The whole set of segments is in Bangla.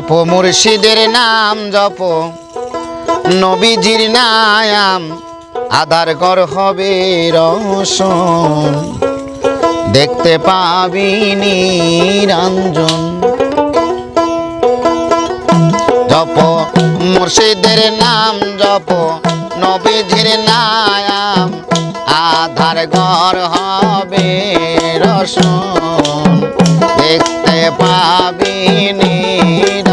জপ মুর্শিদের নাম জপ। নবীজির নায়াম আধার কর হবে রসন। দেখতে পাবি নিরঞ্জন। জপ মুর্শিদের নাম জপ, নবীজির নায়াম আধার ঘর হবে রসন। দেখতে পাবি নিরঞ্জন।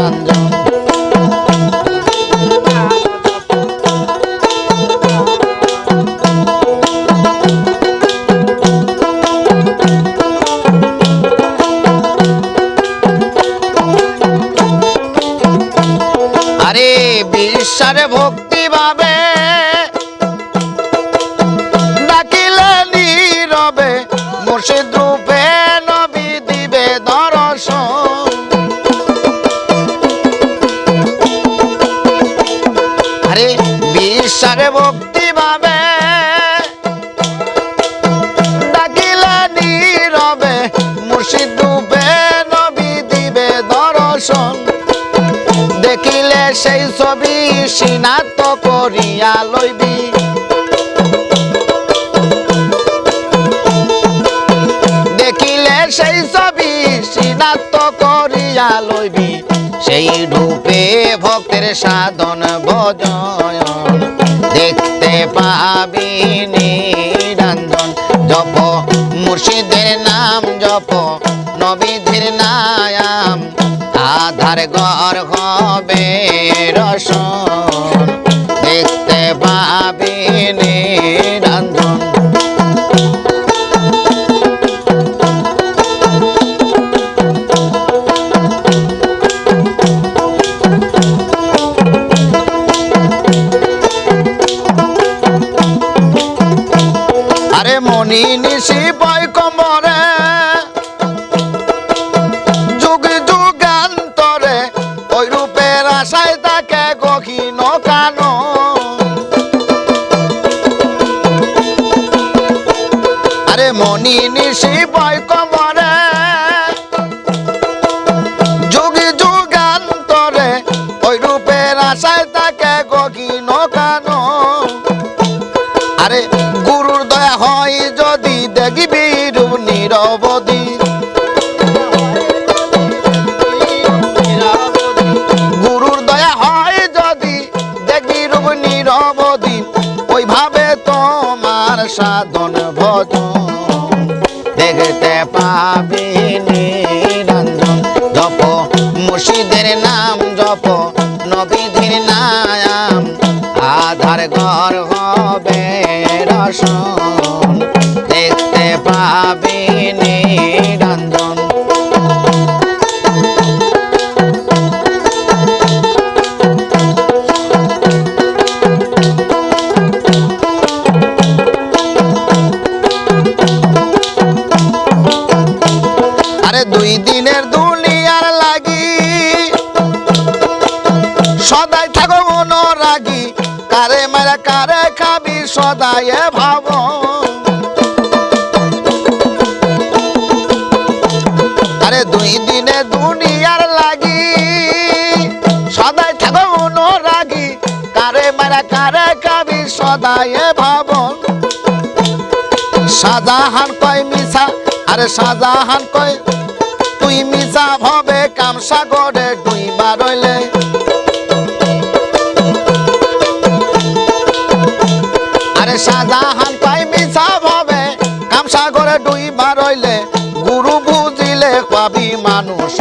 আরে বিশ্বারে ভক্তি ভাবে ডাকিলে নীরবে মুর্শিদ রূপে সেই ছবি সিনাত করিয়া লইবি। দেখিলে সেই ছবি সিনাত করিয়া লইবি। সেই রূপে ভক্তের সাধন ভজন দেখতে পাবি নিরঞ্জন। জপ মুর্শিদের নাম, জপ নবীদের নায়াম। আধার ঘর মনি নিশি বয় কমরে। যুগ যুগান্তরে ওই রূপের আশায় তাকে গহীন কানো আরে মনি নিশি বয় কমরে রূপ নিরবধি। গুরুর দয়া হয় যদি নিরবধি, ওইভাবে তোমার সাধন ভজন। দেখতে পাবি নিরঞ্জন, জপ মুর্শিদের নাম, জপ নবীদের নাম আধার ঘর হবে রসন সদাই থাকো মনোরাগি কারে মারা কারে খাবি, সদাই ভাব। আরে দুই দিনে দুনিয়ার লাগি। সদাই থাকো মনোরাগি কারে মারা কারে খাবি, সদাই ভাব। শাহজাহান কয়, মিছা। আরে শাহজাহান কয়, তুই মিছা ভবে কামসাগরে ডুইবা রইলে আরে মানুষ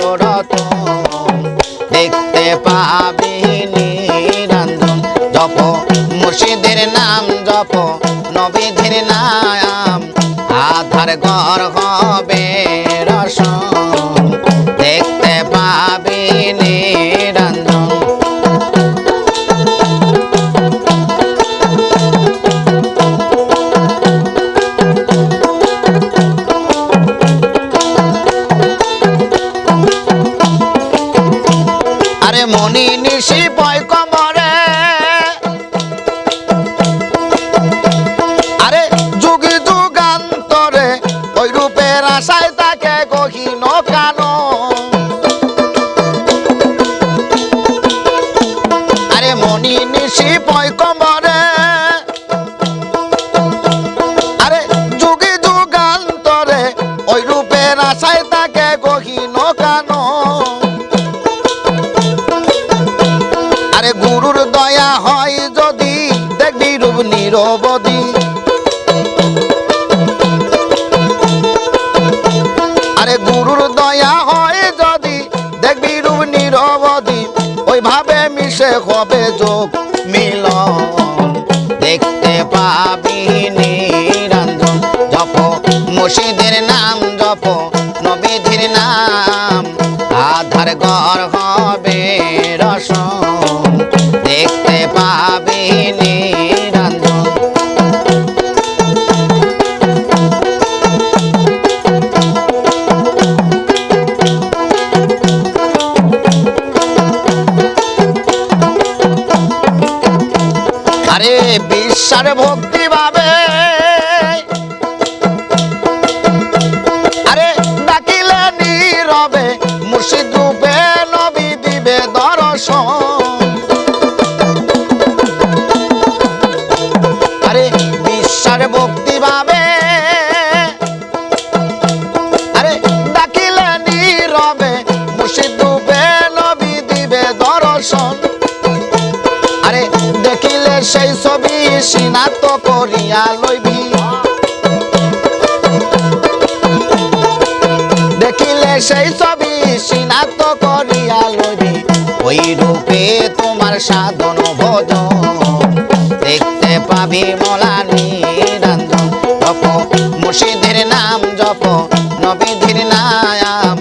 দেখতে পাবি নিরঞ্জন। জপ মুর্শিদের নাম জপ নবীদের নাম। আধার ঘর হবে মনি নিশি গুরুর দয়া হয় যদি দেখবি রূপ নিরবধি ওইভাবে মিশে হবে যোগ মিল দেখতে পাবি বিশ্বাস ভক্তি ভাবে আরে ডাকিলে নীরবে, মুর্শিদ রূপে নবী দিবে দর্শন। আরে বিশ্বাস ভক্তি ভাবে আরে দিবে সেই ছবি সিনাত করিয়া লইবি। দেখিলে সেই ছবি সিনাত করিয়া লইবি। ওই রূপে তোমার সাধন ভজন, দেখতে পাবি মলানি রঞ্জন জপ, মুর্শিদের নাম জপ নবীধির নাম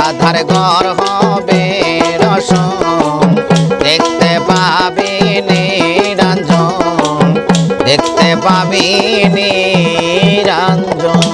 আধার ঘর হবে রসম। দেখতে পাবি দেখতে পাবি নিরঞ্জন